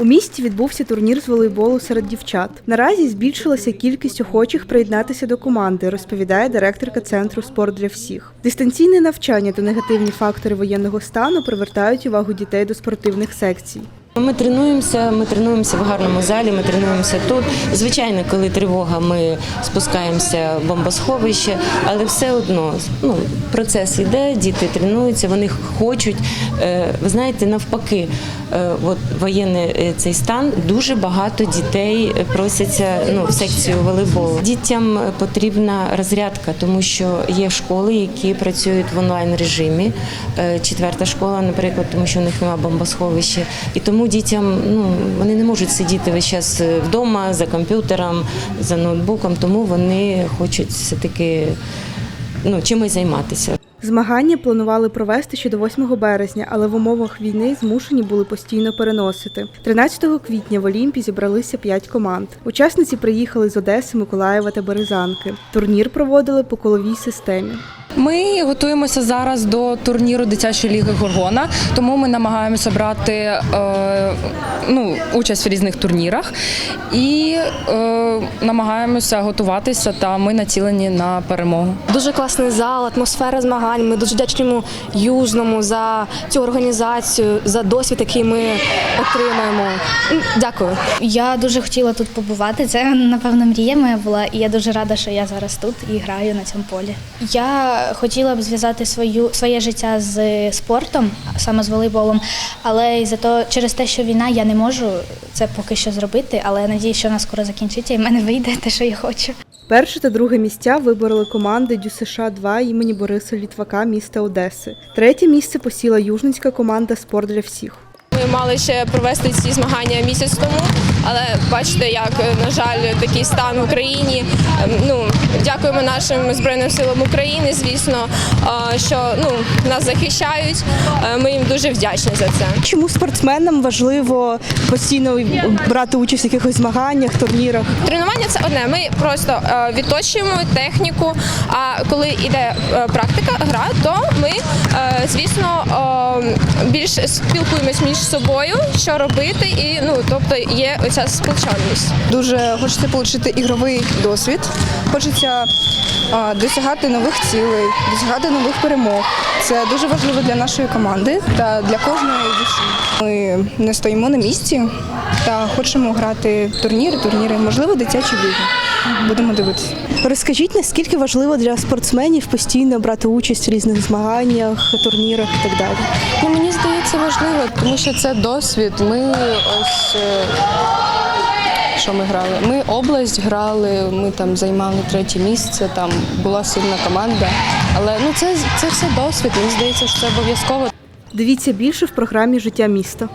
У місті відбувся турнір з волейболу серед дівчат. Наразі збільшилася кількість охочих приєднатися до команди, розповідає директорка центру спорт для всіх. Дистанційне навчання та негативні фактори воєнного стану привертають увагу дітей до спортивних секцій. Ми тренуємося, ми тренуємося в гарному залі, ми тренуємося тут. Звичайно, коли тривога, ми спускаємося в бомбосховище, але все одно ну, процес йде, діти тренуються, вони хочуть. Е, Ви знаєте, навпаки, от воєнний е, цей стан дуже багато дітей просяться ну, в секцію волейболу. Дітям потрібна розрядка, тому що є школи, які працюють в онлайн режимі. Е, Четверта школа, наприклад, тому що у них немає бомбосховища. І тому дітям ну вони не можуть сидіти весь час вдома за комп'ютером, за ноутбуком, тому вони хочуть все таки ну, чимось займатися. Змагання планували провести ще до 8 березня, але в умовах війни змушені були постійно переносити. 13 квітня в Олімпі зібралися 5 команд. Учасниці приїхали з Одеси, Миколаєва та Березанки. Турнір проводили по коловій системі. Ми готуємося зараз до турніру дитячої ліги Горгона, тому ми намагаємося брати е, ну, участь в різних турнірах і е, намагаємося готуватися. Та ми націлені на перемогу. Дуже класний зал, атмосфера змагань. Ми дуже вдячні Южному за цю організацію, за досвід, який ми отримаємо. Дякую. Я дуже хотіла тут побувати. Це напевно мрія моя була, і я дуже рада, що я зараз тут і граю на цьому полі. Я хотіла б зв'язати свою своє життя з спортом, саме з волейболом, але за то через те, що війна, я не можу це поки що зробити. Але я надію, що вона скоро закінчиться, і в мене вийде те, що я хочу. Перше та друге місця вибороли команди ДЮСШ 2 імені Бориса Літвака міста Одеси. Третє місце посіла южницька команда Спорт для всіх. Ми мали ще провести ці змагання місяць тому, але бачите, як на жаль, такий стан в Україні. Ем, Ну дякуємо нашим збройним силам України. Звісно, е, що ну нас захищають. Е, Ми їм дуже вдячні за це. Чому спортсменам важливо постійно брати участь в якихось змаганнях, турнірах? Тренування це одне. Ми просто е, відточуємо техніку. А коли йде е, практика, гра, то ми, е, звісно, е, більш спілкуємось між собою, що робити, і ну тобто є оця сполучальність. Дуже хочеться отримати ігровий досвід. Хочеться а, досягати нових цілей, досягати нових перемог. Це дуже важливо для нашої команди та для кожної душі. Ми не стоїмо на місці та хочемо грати в турніри, турніри, можливо, дитячі ліги. Будемо дивитися. Розкажіть, наскільки важливо для спортсменів постійно брати участь в різних змаганнях, турнірах і так далі? Ну, мені здається важливо, тому що це досвід. Ми ось. е, Що ми грали? Ми область грали, ми там займали третє місце, там була сильна команда. Але ну це, це все досвід. Мені здається, що це обов'язково. Дивіться більше в програмі Життя міста.